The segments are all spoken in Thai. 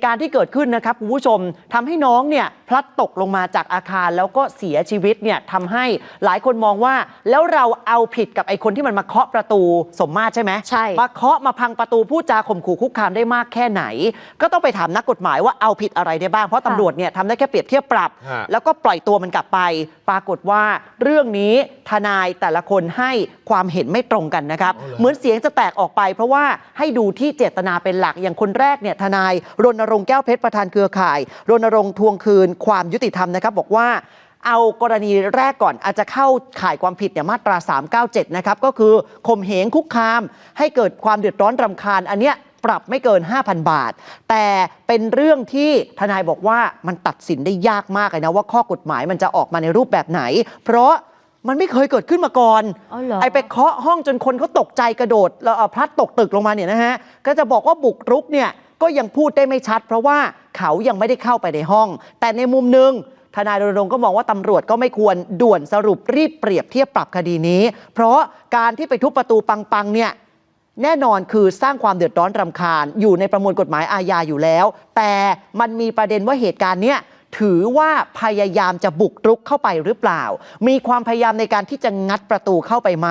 ตุการณ์ที่เกิดขึ้นนะครับคุณผู้ชมทำให้น้องเนี่ยพลัดตกลงมาจากอาคารแล้วก็เสียชีวิตเนี่ยทำให้หลายคนมองว่า แล้วเราเอาผิดกับไอ้คนที่มันมาเคาะประตูสมมาตรใช่ไหมใช่มาเคาะมาพังประตูพูดจาข่มขู่คุกคามได้มากแค่ไหน ก็ต้องไปถามนักกฎหมายว่าเอาผิดอะไรได้บ้างเพราะตำรวจเนี่ยทำได้แค่เปรียบเทียบปรับฮะแล้วก็ปล่อยตัวมันกลับไป ปรากฏว่าเรื่องนี้ทนายแต่ละคนให้ความเห็นไม่ตรงกันนะครับ เหมือนเสียงจะแตกออกไป เพราะว่าให้ดูที่เจตนาเป็นหลักอย่างคนแรกเนี่ยทนายรณรงค์แก้วเพชรประธานเครือข่ายรณรงค์ทวงคืนความยุติธรรมนะครับ บอกว่าเอากรณีแรกก่อนอาจจะเข้าข่ายความผิดเนี่ยมาตรา 397 นะครับ ก็คือข่มเหงคุกคาม ให้เกิดความเดือดร้อนรำคาญ อันเนี้ยปรับไม่เกิน 5,000 บาท แต่เป็นเรื่องที่ทนายบอกว่ามันตัดสินได้ยากมากเลยนะ ว่าข้อกฎหมายมันจะออกมาในรูปแบบไหน เพราะมันไม่เคยเกิดขึ้นมาก่อนอ๋อเหรอไอไปเคาะห้องจนคนเขาตกใจกระโดดแล้วเอาพลัดตกตึกลงมาเนี่ยนะฮะก็จะบอกว่าบุกรุกเนี่ย ก็ยังพูดได้ไม่ชัด เพราะว่าเขายังไม่ได้เข้าไปในห้อง แต่ในมุมหนึ่งทนายรณรงค์ก็มองว่าตำรวจก็ไม่ควรด่วนสรุปรีบเปรียบเทียบปรับคดีนี้ เพราะการที่ไปทุบประตูปังๆเนี่ยแน่นอนคือสร้างความเดือดร้อนรำคาญ อยู่ในประมวลกฎหมายอาญาอยู่แล้ว แต่มันมีประเด็นว่าเหตุการณ์เนี้ย ถือว่าพยายามจะบุกรุกเข้าไปหรือเปล่า มีความพยายามในการที่จะงัดประตูเข้าไปไหม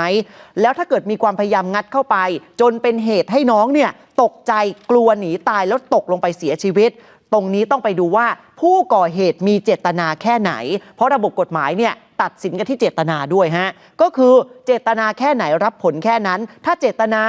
แล้วถ้าเกิดมีความพยายามงัดเข้าไป จนเป็นเหตุให้น้องเนี่ยตกใจกลัวหนีตายแล้วตกลงไปเสียชีวิต ตรงนี้ต้องไปดูว่าผู้ก่อเหตุมีเจตนาแค่ไหน เพราะระบบกฎหมายเนี่ยตัดสินกันที่เจตนาด้วยฮะ ก็คือเจตนาแค่ไหนรับผลแค่นั้น ถ้าเจตนา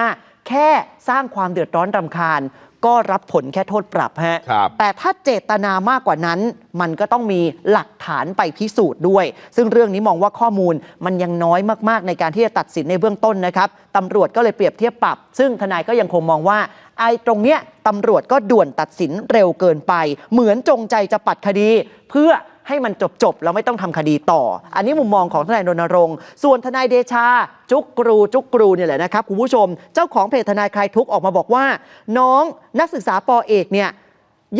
แค่สร้างความเดือดร้อนรำคาญ ก็รับผลแค่โทษปรับฮะ ครับ แต่ถ้าเจตนามากกว่านั้น มันก็ต้องมีหลักฐานไปพิสูจน์ด้วย ซึ่งเรื่องนี้มองว่าข้อมูลมันยังน้อยมากๆ ในการที่จะตัดสินในเบื้องต้นนะครับตำรวจก็เลยเปรียบเทียบปรับ ซึ่งทนายก็ยังคงมองว่า ไอ้ตรงเนี้ยตำรวจก็ด่วนตัดสินเร็วเกินไป เหมือนจงใจจะปัดคดี เพื่อ ให้มันจบๆแล้วไม่ต้องทำคดีต่อ อันนี้มุมมองของทนายรณรงค์ ส่วนทนายเดชา จุกกรู จุกกรูเนี่ยแหละนะครับคุณผู้ชม เจ้าของเพจทนายคลายทุกออกมาบอกว่า น้องนักศึกษาปอเอกเนี่ย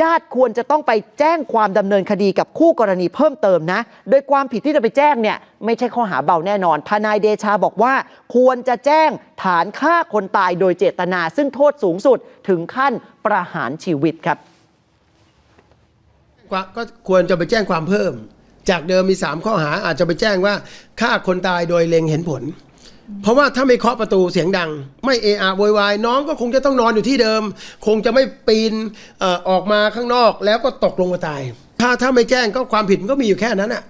ญาติควรจะต้องไปแจ้งความดำเนินคดีกับคู่กรณีเพิ่มเติมนะ โดยความผิดที่จะไปแจ้งเนี่ยไม่ใช่ข้อหาเบาแน่นอน ทนายเดชาบอกว่า ควรจะแจ้งฐานฆ่าคนตายโดยเจตนา ซึ่งโทษสูงสุดถึงขั้นประหารชีวิตครับ ก็ควรจะไปแจ้งความเพิ่ม จากเดิมมี 3 ข้อหาอาจจะไปแจ้งว่าฆ่าคนตายโดยเล็งเห็นผล เพราะว่าถ้าไม่เคาะประตูเสียงดัง ไม่เออะโวยวายน้องก็คงจะต้องนอนอยู่ที่เดิม คงจะไม่ปีนออกมาข้างนอกแล้วก็ตกลงมาตาย ถ้าถ้าไม่แจ้งก็ความผิดมันก็มีอยู่แค่นั้นอะ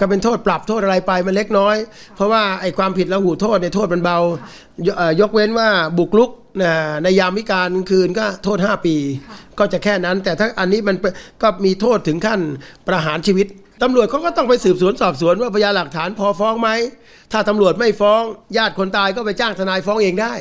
ก็เป็นโทษปรับโทษอะไรไปมันเล็กน้อย เพราะว่าไอ้ความผิดละหูโทษในยโทษมันเบายเอ่อยกเว้นว่าบุกรุกนะในยามวิการกลางคืนก็โทษ 5 ปี ก็จะแค่นั้น แต่ถ้าอันนี้มันเป็นก็มีโทษถึงขั้นประหารชีวิตตำรวจเขาก็ต้องไปสืบสวนสอบสวนว่าพยานหลักฐานพอฟ้องไหม ถ้าตำรวจไม่ฟ้อง ญาติคนตายก็ไปจ้างทนายฟ้องเองได้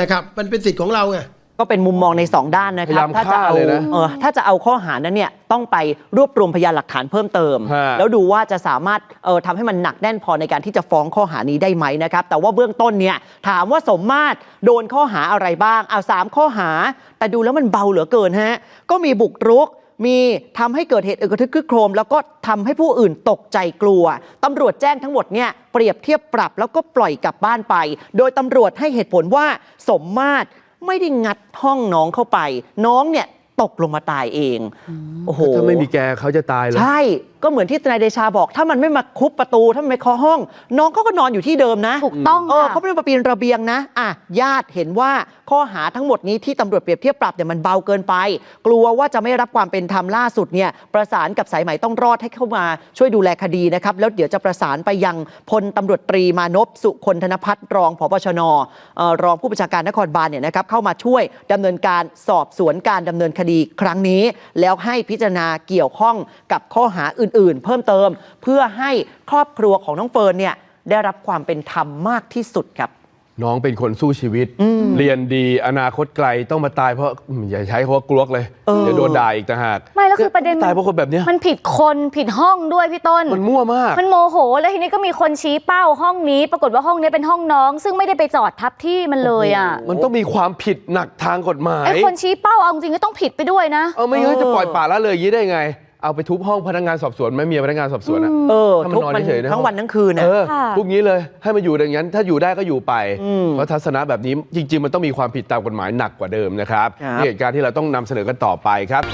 นะครับ มันเป็นสิทธิ์ของเราไง ก็เป็นมุมมองใน 2 ด้านนะคพรัยาบยามถ้าจะเอาฆ่าเลยนะเออถ้าจะเอาข้อหานั้นเนี่ยต้องไปรวบรวมพยานหลักฐานเพิ่มเติม ฮะ แล้วดูว่าจะสามารถเออทำให้มันหนักแน่นพอในการที่จะฟ้องข้อหานี้ได้ไหมนะครับ แต่ว่าเบื้องต้นเนี่ยถามว่าสมมาตรโดนข้อหาอะไรบ้างเอาสามข้อหา แต่ดูแล้วมันเบาเหลือเกินฮะก็มีบุกรุก มีทำให้เกิดเหตุอึกระทึกครึกโครม แล้วก็ทำให้ผู้อื่นตกใจกลัวตำรวจแจ้งทั้งหมดเนี่ยเปรียบเทียบปรับแล้วก็ปล่อยกลับบ้านไป โดยตำรวจให้เหตุผลว่าสมมาตร ไม่ได้งัดห้องน้องเข้าไป น้องเนี่ยตกลงมาตายเอง โอ้โห ถ้าไม่มีแกเขาจะตายเลย ใช่ ก็เหมือนที่ทนายเดชาบอก ถ้ามันไม่มาคุบประตู ถ้ามันไม่เคาะห้อง น้องเขาก็นอนอยู่ที่เดิมนะถูกต้องเออค่ะเขาไม่ได้มาปีนระเบียงนะอะญาติเห็นว่าข้อหาทั้งหมดนี้ที่ตำรวจเปรียบเทียบปรับเนี่ยมันเบาเกินไป กลัวว่าจะไม่รับความเป็นธรรมล่าสุดเนี่ยประสานกับสายไหมต้องรอดให้เข้ามาช่วยดูแลคดีนะครับแล้วเดี๋ยวจะประสานไปยังพลตำรวจตรีมานพสุคนธนพัฒน์รองผบชนเอ่อรองผู้บัญชาการนครบาลเนี่ยนะครับเข้ามาช่วยดำเนินการสอบสวนการดำเนินคดีครั้งนี้ แล้วให้พิจารณาเกี่ยวข้องกับข้อหาอื่นๆ เพิ่มเติม เพื่อให้ครอบครัวของน้องเฟิร์นเนี่ยได้รับความเป็นธรรมมากที่สุดครับ น้องเป็นคนสู้ชีวิต เรียนดีอนาคตไกลต้องมาตายเพราะอืมอย่าใช้คำว่ากลวกเลยเออ เดี๋ยวโดนด่าอีกต่างหากไม่แล้วคือประเด็นตายเพราะคนแบบเนี้ยมันผิดคนผิดห้องด้วยพี่ต้น มันมั่วมาก มันโมโห แล้วทีนี้ก็มีคนชี้เป้าห้องนี้ ปรากฏว่าห้องนี้เป็นห้องน้อง ซึ่งไม่ได้ไปจอดทับที่มันเลยอะมันต้องมีความผิดหนักทางกฎหมายไอ้คนชี้เป้าเอาจริงๆก็ต้องผิดไปด้วยนะ เอาไม่งั้นจะปล่อยป่าละเลยอยางนี้ได้ไง เอาไปทุบห้องพนักงานสอบสวนไหม่มีพนักงานสอบสวนอะ เออถ้ามันทุกนอนมันเฉยๆในห้องทั้งวันทั้งคืนนะ เออค่ะ พวกนี้เลยให้มาอยู่อย่างนั้น ถ้าอยู่ได้ก็อยู่ไปอืมเพราะทัศนะแบบนี้จริง ๆ มันต้องมีความผิดตามกฎหมายหนักกว่าเดิมนะครับครับ นี่เหตุการณ์ที่เราต้องนำเสนอกันต่อไปครับ